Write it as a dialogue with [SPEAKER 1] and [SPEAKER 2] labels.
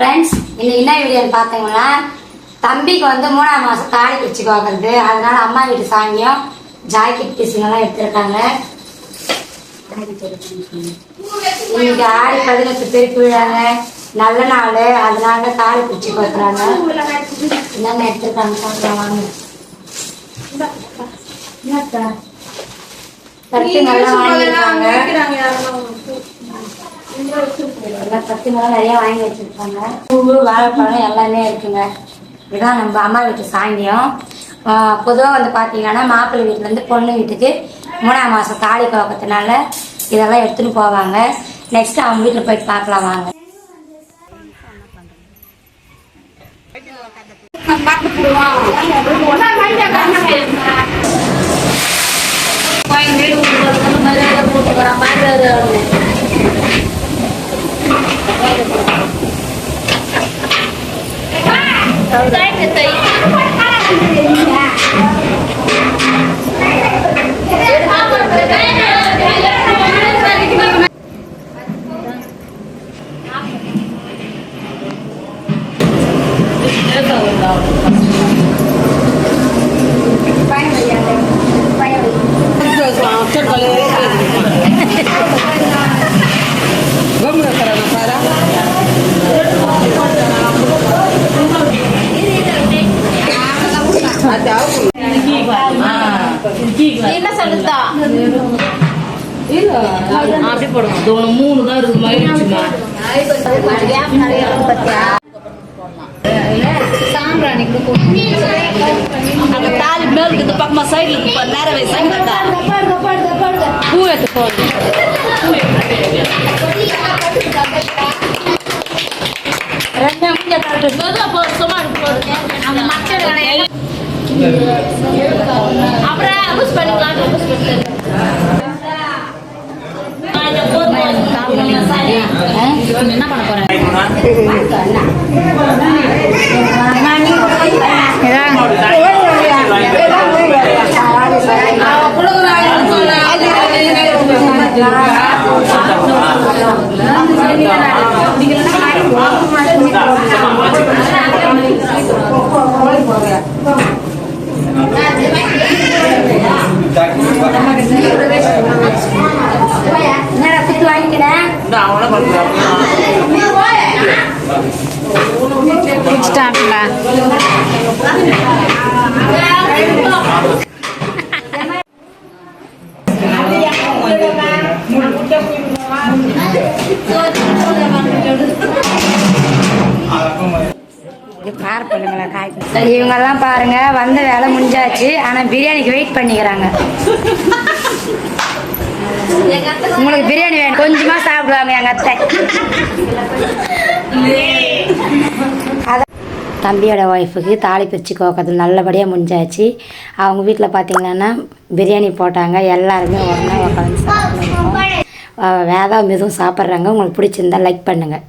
[SPEAKER 1] Friends இன்னைக்கு என்ன வீடியோன்னு பார்த்தீங்கன்னா தம்பிக்கு வந்து மூணாம் மாசம் தாலி பிரிச்சு பார்க்கறது அதனால அம்மா வீட்டு சாங்கியம் ஜாக்கெட் பீஸுங்கெல்லாம் எடுத்திருக்காங்க. இன்னைக்கு ஆடி பதினெட்டு பேர் விழாங்க நல்ல நாள். அதனால தாலி பிரிச்சு பார்க்குறாங்க என்னென்ன எடுத்திருக்காங்க பார்க்கலாம் வாங்க. என்னக்கா? நல்லா வாங்கியிருக்காங்க. பத்து மொழம் நிறைய வாங்கி வச்சிருக்காங்க. பூவு வாழைப்பழம் எல்லாமே இருக்குங்க. இதுதான் நம்ம அம்மா வீட்டு சாங்கியம். பொதுவாக வந்து பார்த்தீங்கன்னா மாப்பிள்ளை வீட்டிலேருந்து பொண்ணு வீட்டுக்கு மூணாம் மாதம் தாலி பார்க்கறதுனால இதெல்லாம் எடுத்துகிட்டு போவாங்க. நெக்ஸ்ட் அவங்க வீட்டில் போய் பார்க்கலாம் வாங்க Ah!
[SPEAKER 2] Start the என்ன சொல்லுதா
[SPEAKER 3] அப்படி இது ஒண்ணு மூணு தான் இருக்கு மகிழ்ச்சிமா
[SPEAKER 2] சாம்பிராணி கூட
[SPEAKER 3] அந்த தாலி மேல் இந்த பக்கமா சைடுல இருக்கு நேரம் வயசு சங்கத்தா பூ எடுத்து போகுது ரெண்டு Apa? bus balik
[SPEAKER 1] lagi, Aku balik. இவங்கெல்லாம் பாருங்க வந்த வேலை முடிஞ்சாச்சு ஆனா பிரியாணிக்கு வெயிட் பண்ணிக்கிறாங்க. உங்களுக்கு பிரியாணி வேணும். கொஞ்சமா சாப்பிடுவாங்க எங்க அத்தை. தம்பியோட ஒய்ஃபுக்கு தாலி பிரித்து கோக்கிறது நல்லபடியாக முடிஞ்சாச்சு. அவங்க வீட்டில் பார்த்தீங்கன்னா பிரியாணி போட்டாங்க. எல்லாருமே உடனே உட்காந்து சாப்பிட்றோம் வேதா மெதுவும் சாப்பிட்றாங்க. உங்களுக்கு பிடிச்சிருந்தா லைக் பண்ணுங்கள்